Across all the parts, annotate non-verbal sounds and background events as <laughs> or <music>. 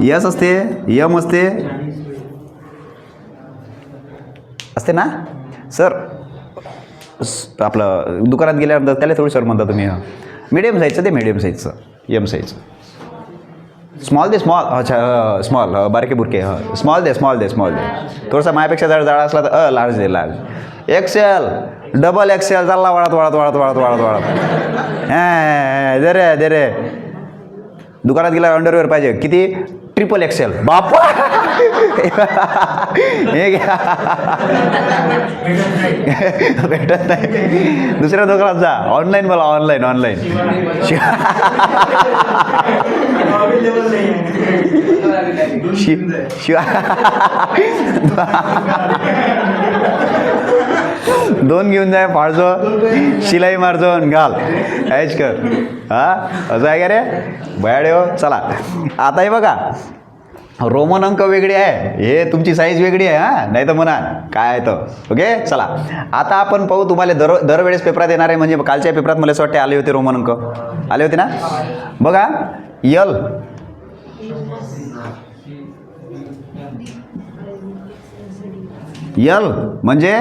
Yes असते M असते. असते ना? सर आपलं दुकानात गेल्यानंतर त्याला थोडी सर म्हणता तुम्ही मिडियम साईजचं ते मिडियम साईजचं यम साईजचं स्मॉल दे स्मॉल अच्छा स्मॉल बारके बुरके स्मॉल दे स्मॉल दे स्मॉल दे. थोडासा मायापेक्षा जर जाडा असला तर अ लार्ज दे लार्ज एक्सेल डबल एक्सेल चालला वाढत वाढत वाढत वाढत वाढत वाढत. दे रे दे रे. दुकानात गेला अंडरवेअर पाहिजे. किती? ट्रिपल एक्सेल बापा हे घ्या. भेटत नाही. दुसऱ्या दुकानात जा. ऑनलाईन बोला ऑनलाईन ऑनलाईन शिवा दोन घेऊन जाय फाळजो शिलाई मारजो आणि घाल. ऐच कर. हा? असं आहे का रे? बयाडे हो. चला. आता हे बघा. रोमन अंक वेगळे आहे. हे तुमची साईज वेगळी आहे हा? नाही तर म्हणा काय आहे तर ओके? चला. आता आपण पाहू तुम्हाला दर दरवेळेस पेपरात येणार आहे म्हणजे कालच्या पेपरात मला असं वाटते आले होते रोमन अंक. आले होते ना? बघा. यल. यल. म्हणजे?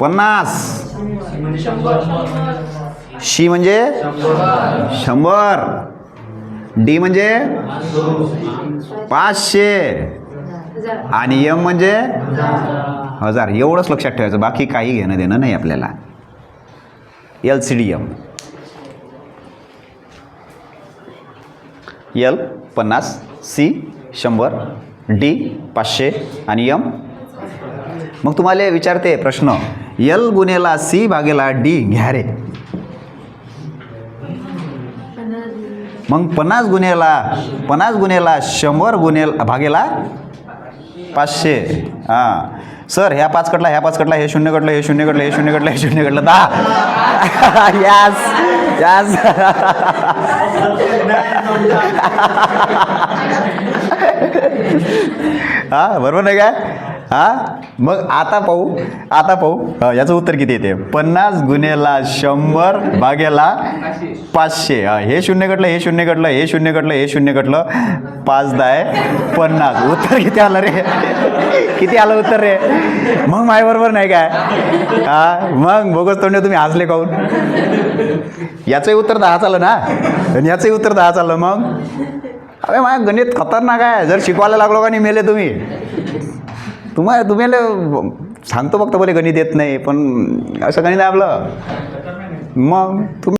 पन्नास. शी म्हणजे शंभर. डी म्हणजे पाचशे. आणि यम म्हणजे हजार. एवढंच लक्षात ठेवायचं. बाकी काही घेणं देणं नाही आपल्याला. L C D M L पन्नास सी शंभर डी पाचशे आणि यम मग तुम्हाला विचारते प्रश्न यल गुन्हेला सी भागेला डी घ्या रे. मग पन्नास गुन्हेला पन्नास गुन्हेला शंभर गुन्हे भागेला पाचशे. हां. सर ह्या पाच कटला ह्या पाच कटला हे शून्य कटलं हे शून्य कटलं हे शून्य कटलं हे शून्य कटलं. दहा. <laughs> यास यास. <laughs> हां बरोबर नाही काय हा? मग आता पाहू आता पाहू. याचं उत्तर किती येते? पन्नास गुन्हेला शंभर भागेला पाचशे. हा, हे शून्य कटलं हे शून्य कटलं हे शून्य कटलं हे शून्य कटलं पाच दाय पन्नास. उत्तर किती आलं रे? किती आलं उत्तर रे? मग माय बरोबर नाही काय? हा? मग बोगस तोंडे तुम्ही हसले काहून? याचंही उत्तर दहा चालं ना? आणि याचंही उत्तर दहा चाललं मग? अरे माझ्या गणित खतरनाक आहे. जर शिकवायला लागलो का नाही मेले तुम्ही? तुम्हाला तुम्हाला सांगतो फक्त बोले गणित येत नाही पण असं गणित आहे आपलं. मग तुम्ही